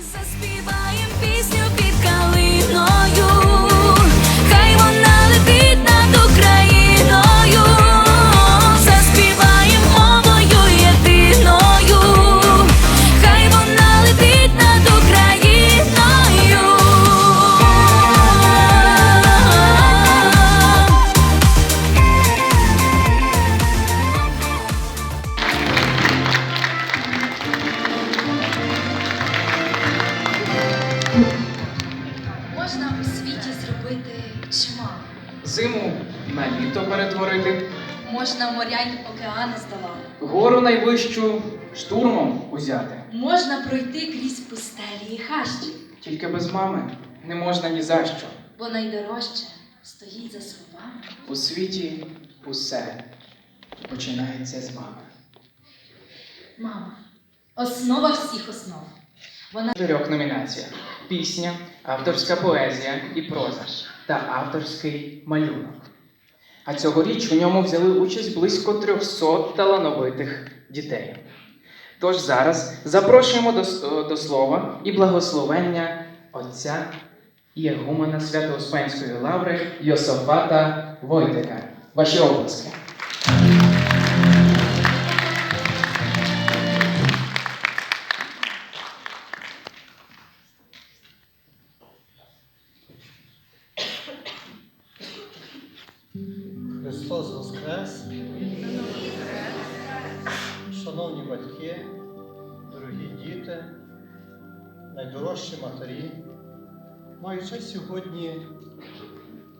Заспіваєм хащі, Тільки без мами не можна ні за що. бо найдорожче стоїть за словами. У світі усе починається з мами. Мама, основа всіх основ. Вона чотирьох номінаціях: пісня, авторська поезія і проза та авторський малюнок. А цьогоріч у ньому взяли участь близько 300 талановитих дітей. Тож зараз запрошуємо до, до слова і благословення отця Єгумена Свято-Успенської лаври Йософата Войтика. Ваші обласки. Христос Воскрес! Шановні батьки, дорогі діти, найдорожчі матері, маю честь сьогодні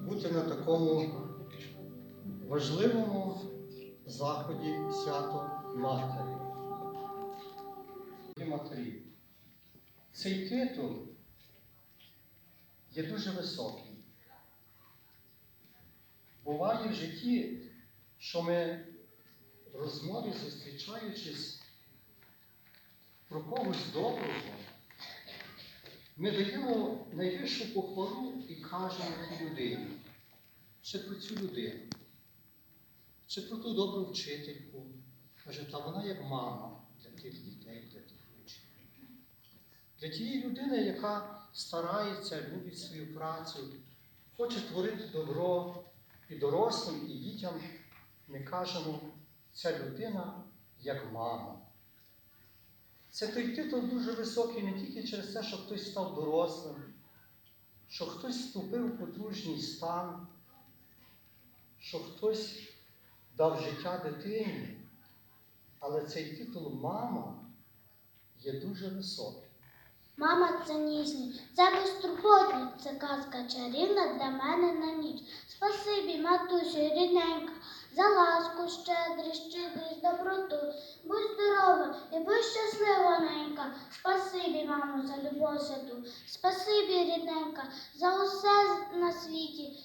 бути на такому важливому заході свято Матері. Матері, цей титул є дуже високий. Буває в житті, що ми розмові зустрічаючись про когось доброго, ми даємо найвищу похвалу і кажемо тій людині, чи про цю людину, чи про ту добру вчительку. Каже, та вона як мама для тих дітей, для тих учнів. Для тієї людини, яка старається, любить свою працю, хоче творити добро і дорослим, і дітям, ми кажемо, ця людина як мама. Це той титул дуже високий не тільки через те, що хтось став дорослим, що хтось вступив у подружній стан, що хтось дав життя дитині, але цей титул мама є дуже високий. Мама це ніжні, це безтурботні, це казка чарівна для мене на ніч. Спасибі, матусю, рідненька, за ласку, щедрість, щедрість, доброту. Будь здорова і будь щаслива, ненька. Спасибі, мамо, за любов святу. Спасибі, рідненька, за усе на світі.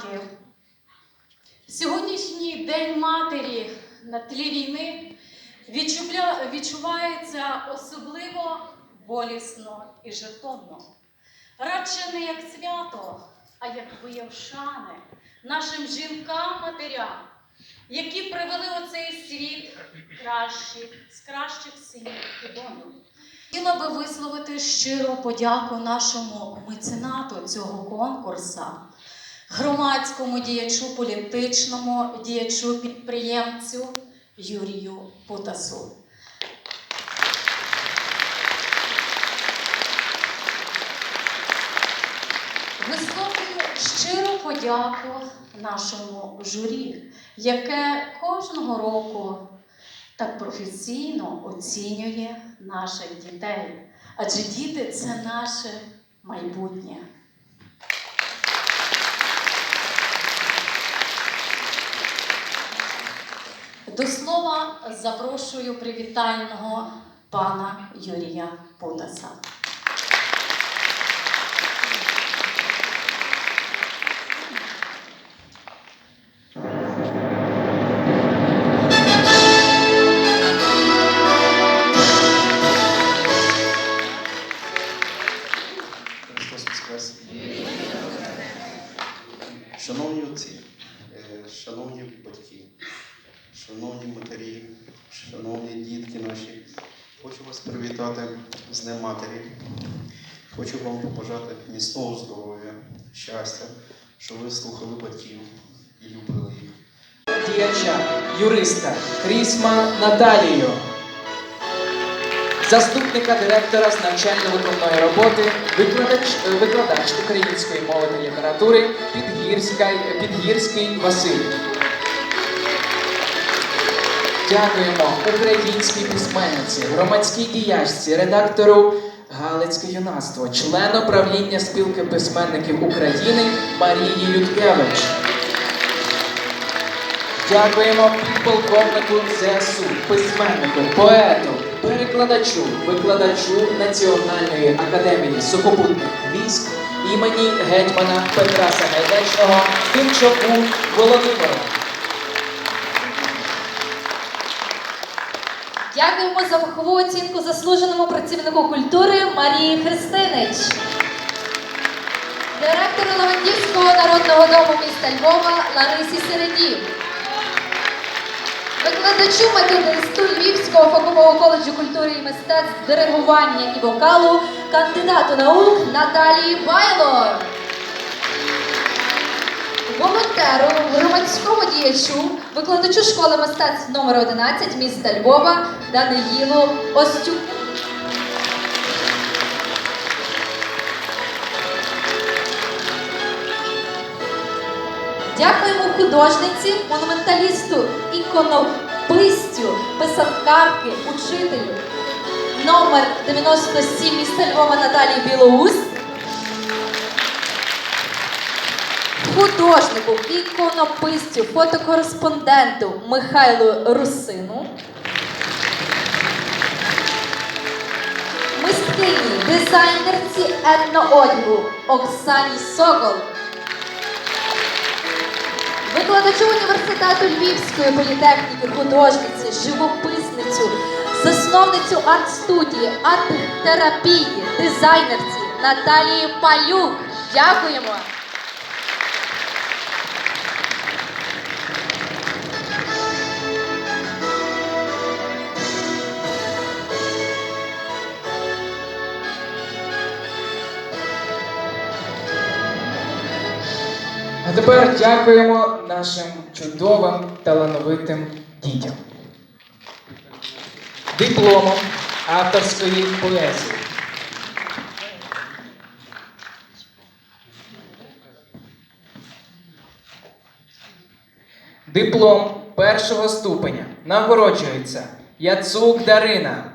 Суїзянки. Сьогоднішній День Матері на тлі війни відчувається особливо болісно і жертовно. Радше не як свято, а як вияв шани нашим жінкам-матерям, які привели у цей світ кращі, з кращих синів і доньок. Хотіла би висловити щиру подяку нашому меценату цього конкурсу, громадському діячу, політичному діячу, підприємцю Юрію Путасу. Висловлюю щиру подяку нашому журі, яке кожного року так професійно оцінює наших дітей. Адже діти це наше майбутнє. До слова запрошую привітального пана Юрія Путаса. Шановні матері, шановні дітки наші, хочу вас привітати з Днем Матері. Хочу вам побажати міцного здоров'я, щастя, щоб ви слухали батьків і любили їх. діяча, юриста Крісма Наталію, заступника директора з навчально-виконної роботи, викладач, е, викладач української мови та літератури Підгірський Василь. Дякуємо українській письменниці, громадській діячці, редактору Галицьке юнацтво, члену правління спілки письменників України Марії Юткевич. Дякуємо підполковнику ЗСУ, письменнику, поету, перекладачу, викладачу Національної академії сухопутних військ імені гетьмана Петра Сагайдачного Тимчоку Володимира. Дякуємо за фахову оцінку заслуженому працівнику культури Марії Христинич. Директору Левандівського народного дому міста Львова Ларисі Середів. Викладачу методисту Львівського фахового коледжу культури і мистецтв диригування і вокалу, кандидату наук Наталії Байло. Волонтеру, громадському діячу, викладачу школи мистецтв номер 11 міста Львова Даниїлу Остюку. Дякуємо художниці, монументалісту, іконописцю, писанкарки, учителю. Номер 97 міста Львова Наталії Білоус. Художнику, іконописцю, фотокореспонденту Михайлу Русину. Мисткині, дизайнерці етноодягу Оксані Сокол. Викладачу університету Львівської політехніки, художниці, живописницю, засновницю арт-студії, арт-терапії, дизайнерці Наталії Палюк. Дякуємо! А тепер дякуємо нашим чудовим талановитим дітям. Дипломом авторської поезії. Диплом першого ступеня нагороджується Яцук Дарина.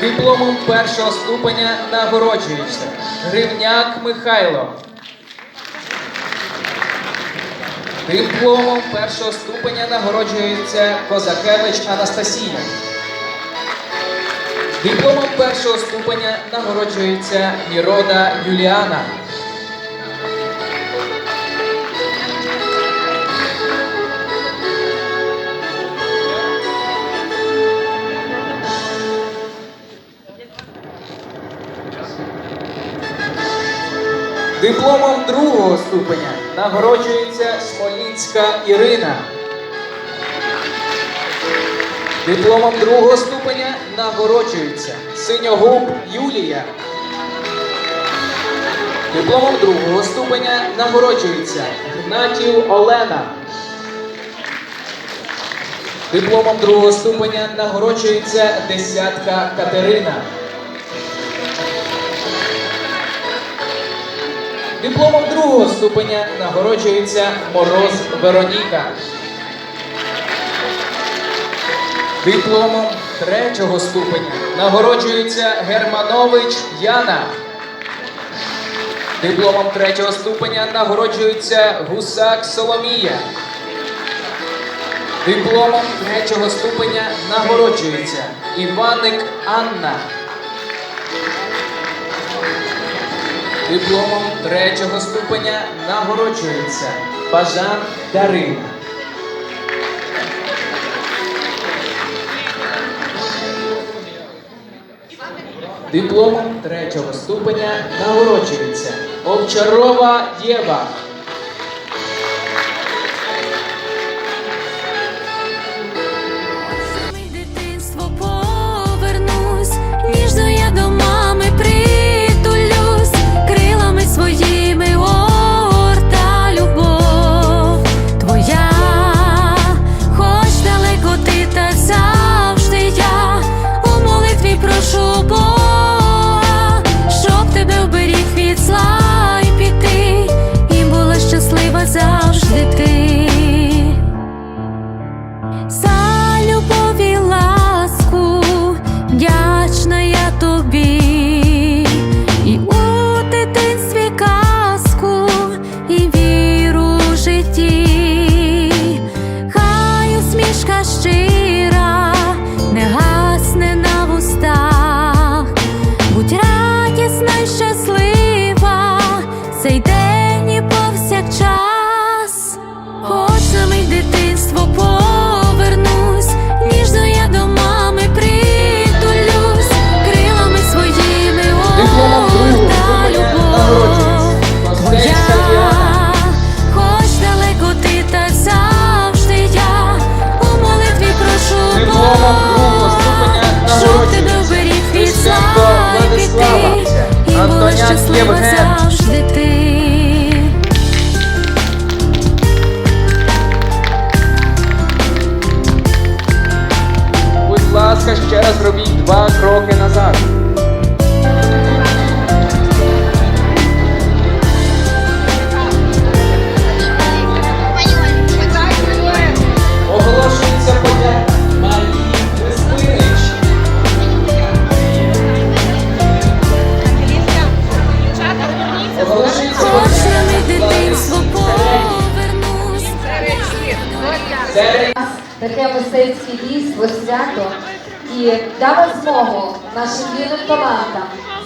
Дипломом першого ступеня нагороджується Гривняк Михайло. Дипломом першого ступеня нагороджується Козакевич Анастасія. Дипломом першого ступеня нагороджується Нірода Юліана. Дипломом другого ступеня нагороджується Смолінська Ірина. Дипломом другого ступеня нагороджується Синьогуб Юлія. Дипломом другого ступеня нагороджується Гнатів Олена. Дипломом другого ступеня нагороджується Десятка Катерина. Дипломом другого ступеня нагороджується Мороз Вероніка. Дипломом третього ступеня нагороджується Германович Яна. Дипломом третього ступеня нагороджується Гусак Соломія. Дипломом третього ступеня нагороджується Іваник Анна. Дипломом третього ступеня нагороджується Бажан Дарина. Дипломом третього ступеня нагороджується Овчарова Єва.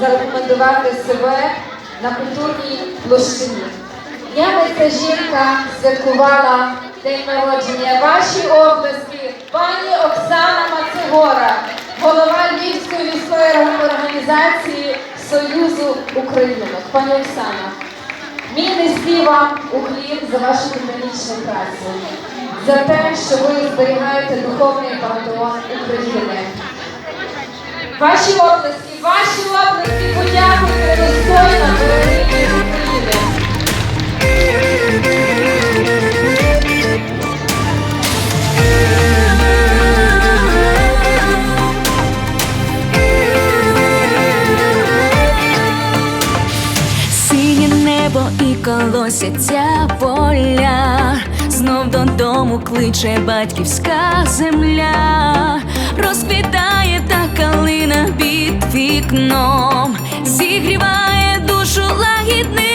Зарекомендувати себе на культурній площині. Днями ця жінка святкувала день народження. Ваші облески, пані Оксана Мацегора, голова Львівської військової організації Союзу Українок. Пані Оксана, Мій низький вам уклін за вашу титанічну працю, за те, що ви зберігаєте духовний пантеон України. Ваші обласки, Ваші лаплики подякуйте достойно великої Синє небо і колосяться поля знов додому кличе батьківська земля, розквітає та калина під вікном, зігріває душу лагідним.